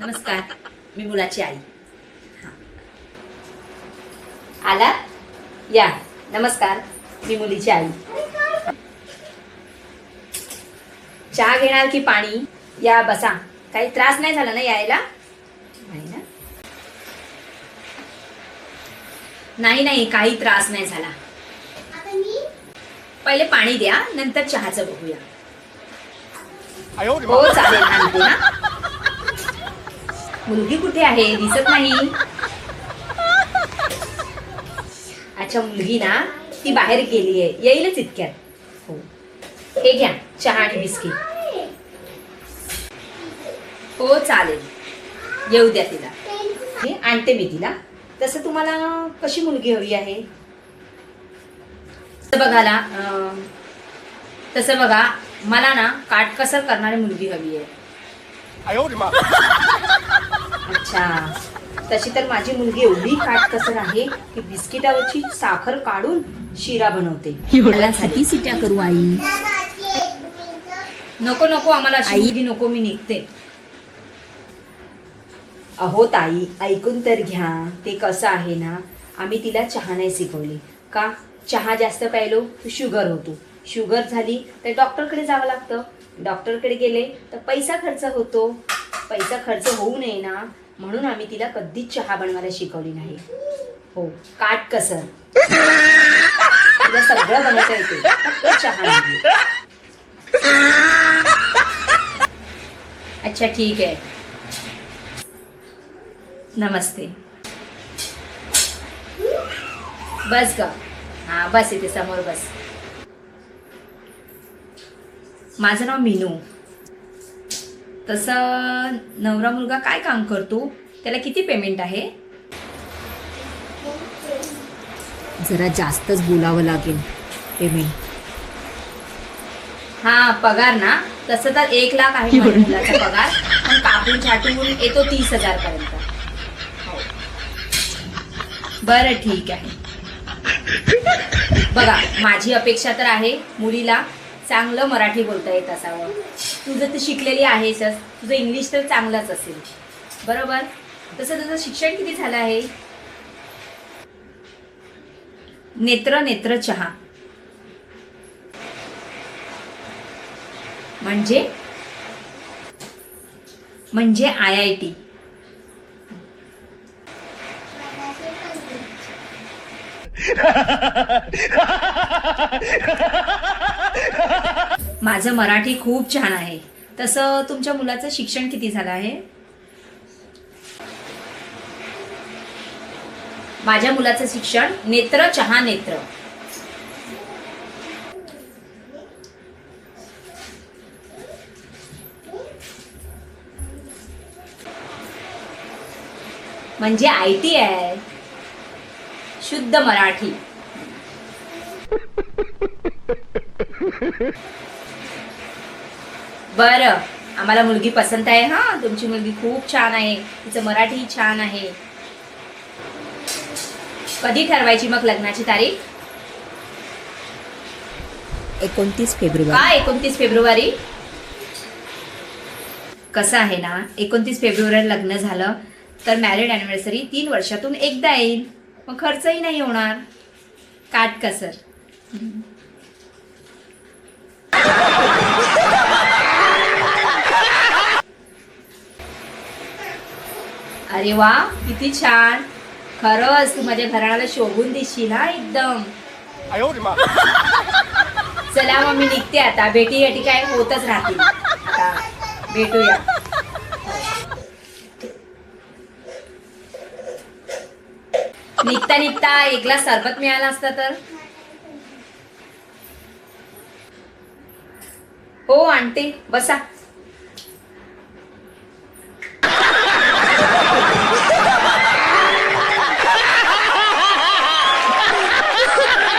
नमस्कार मी मुलाची आई. आला? या. नमस्कार मी मुलीची आई. चहा घेणार की पाणी? या बसा. काही त्रास नाही झाला ना यायला? नाही नाही नाही काही त्रास नाही झाला. पहिले पाणी द्या नंतर चहाचं बघूया. हो चालेल ना. मुलगी कुठे आहे? दिसत नाही. अच्छा मुलगी ना ती बाहेर गेली आहे येईलच इतक्यात. हो. हे घ्या चहा आणि बिस्किट. हो चालेल. येऊ द्या तिला. हे आणते मी तिला. तसं तुम्हाला कशी मुलगी हवी आहे? बघाला तसं बघा मला ना काटकसर करणारी मुलगी हवी आहे. अच्छा. तशी तर माझी मुलगी एवढी काटकसर आहे की बिस्किटावरची साखर काढून शिरा बनवते. मला साठी सिट्या करू आई. नको नको आम्हाला मुलगी नको मी निघते. अहो ताई ऐकून तर घ्या. ते कसं आहे ना आम्ही तिला चहा नाही शिकवली. का? चहा जास्त प्यायलो तर शुगर होतो. शुगर झाली तर डॉक्टरकडे जावं लागतं. डॉक्टरकडे गेले तर पैसा खर्च होतो. पैसा खर्च होऊ नये ना. म्हणून आम्ही तिला कधीच चहा बनवायला शिकवली नाही. हो काट कसर तिला सगळं बनवता येते. फक्त चहा नाही अच्छा ठीक आहे. नमस्ते. बस ग. हा बस इथे समोर बस. माझं नाव मीनू. तसं नवरा मुलगा काय काम करतो? त्याला किती पेमेंट आहे? जरा जास्तच बोलावं लागेल. पेमेंट हा पगार ना. तसं तर एक लाख आहे माझ्या मुलाचा पगार. पण कापून छाटून येतो तीस हजार पर्यंत. हो. बरं ठीक आहे. बघा माझी अपेक्षा तर आहे मुलीला चांगलं मराठी बोलता येत असावं. तुझं तर शिकलेली आहेसच तुझं इंग्लिश तर चांगलंच असेल. बरोबर? तसं तुझं शिक्षण किती झालं आहे? नेत्र नेत्र चहा. म्हणजे? म्हणजे आय आय टी. माझं मराठी खूप छान आहे. तसं तुमच्या मुलाचं शिक्षण किती झालं आहे? माझ्या मुलाचं शिक्षण नेत्र चहा नेत्र. म्हणजे आय टी आहे. शुद्ध मराठी. बरं. आम्हाला मुलगी पसंत आहे हा? तुमची मुलगी खूप छान आहे. तिचं मराठी छान आहे. कधी ठरवायची मग लग्नाची तारीख? एकोणतीस फेब्रुवारी. का एकोणतीस फेब्रुवारी? कसं आहे ना एकोणतीस फेब्रुवारी लग्न झालं तर मॅरिड अॅनिव्हर्सरी तीन वर्षातून एकदा येईल. मग खर्चही नाही होणार. काटकसर. अरे वा किती छान. खरंच तू माझ्या घराला शोभून दिशी ना एकदम. चला मग मी निघते आता. भेटी या काय होतच राहते भेटूया. निघता निघता. एक ग्लास सरबत मिळाला असता तर. हो आणते बसा.